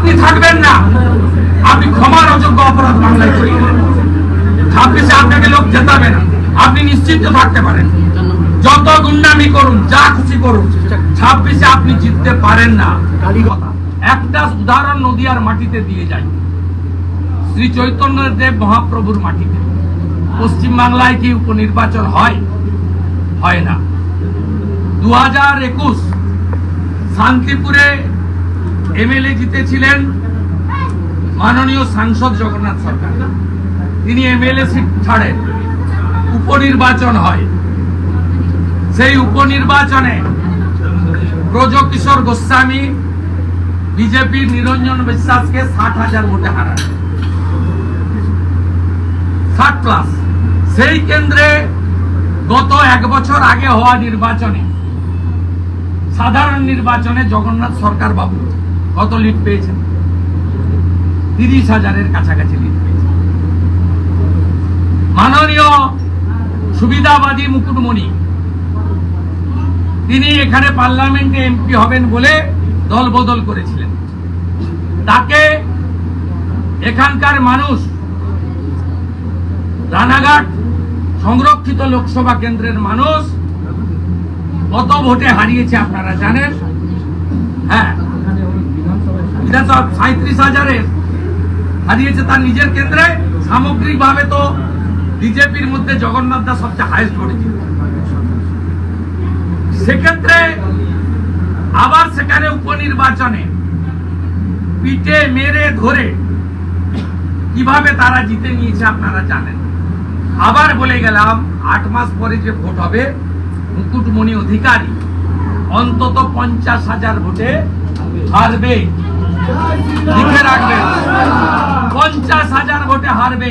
আপনি থাকবেন না। আপনি ক্ষমার অযোগ্য অপরাধ বাংলায় করে ছাব্বিশে আপনাকে লোক জেতাবে না। আপনি নিশ্চিন্ত থাকতে পারেন। যত গুন্ডামি করুন, যা খুশি করুন, ছাব্বিশে আপনি জিততে পারেন না। একটা উদাহরণ নদিয়ার মাটিতে দিয়ে যাই। শ্রী চৈতন্য দেব মহাপ্রভুর মাটিতে। পশ্চিম বাংলায় কি উপনির্বাচন হয়? হয় না। দু হাজার একুশ শান্তিপুরে এমএলএ জিতেছিলেন মাননীয় সাংসদ জগন্নাথ সরকার। তিনি এমএলএ সিট ছাড়েন উপনির্বাচন হয়। সেই উপনির্বাচনে ব্রজকিশোর গোস্বামী বিজেপির নিরঞ্জন বিশ্বাসকে ষাট হাজার ভোটে হারান ষাট প্লাস সেই কেন্দ্রে গত এক বছর আগে হওয়া নির্বাচনে সাধারণ নির্বাচনে জগন্নাথ সরকার বাবু। কত লিড পেয়েছেন? তিরিশ হাজারের কাছাকাছি লিড পেয়েছেন। মাননীয় সুবিধাবাদী মুকুটমণি, তিনি এখানে পার্লামেন্টে এমপি হবেন বলে দল বদল করেছিলেন। তাকে এখানকার মানুষ রানাঘাট সংরক্ষিত লোকসভা কেন্দ্রের মানুষ কত ভোটে হারিয়েছে আপনারা জানেন? বিধানসভা সাঁত্রিশ হাজারে হারিয়েছে তার নিজের কেন্দ্রে। সামগ্রিকভাবে তো বিজেপির মধ্যে জগন্নাথ দাস সবচেয়ে হাইস্ট করেছে সেক্ষেত্রে আবার সেখানে উপনির্বাচনে পিটে মেরে ধরে কীভাবে তারা জিতে নিয়েছে আপনারা জানেন। আবার বলে গেলাম, আট মাস পরে যে ভোট হবে, মুকুটমণি অধিকারী অন্তত পঞ্চাশ হাজার ভোটে হারবে লিখে রাখবেন। পঞ্চাশ হাজার ভোটে হারবে।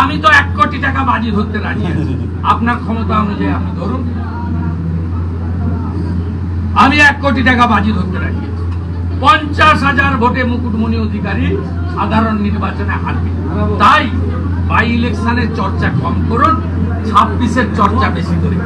আমি তো এক কোটি টাকা বাজি ধরতে রাজি আছি। আপনার ক্ষমতা অনুযায়ী আপনি ধরুন। আমি এক কোটি টাকা বাজি ধরতে রাজি আছি। পঞ্চাশ হাজার ভোটে মুকুটমণি অধিকারী সাধারণ নির্বাচনে হারবে। তাই বাই ইলেকশনের চর্চা কম করুন ছাব্বিশের চর্চা বেশি করে।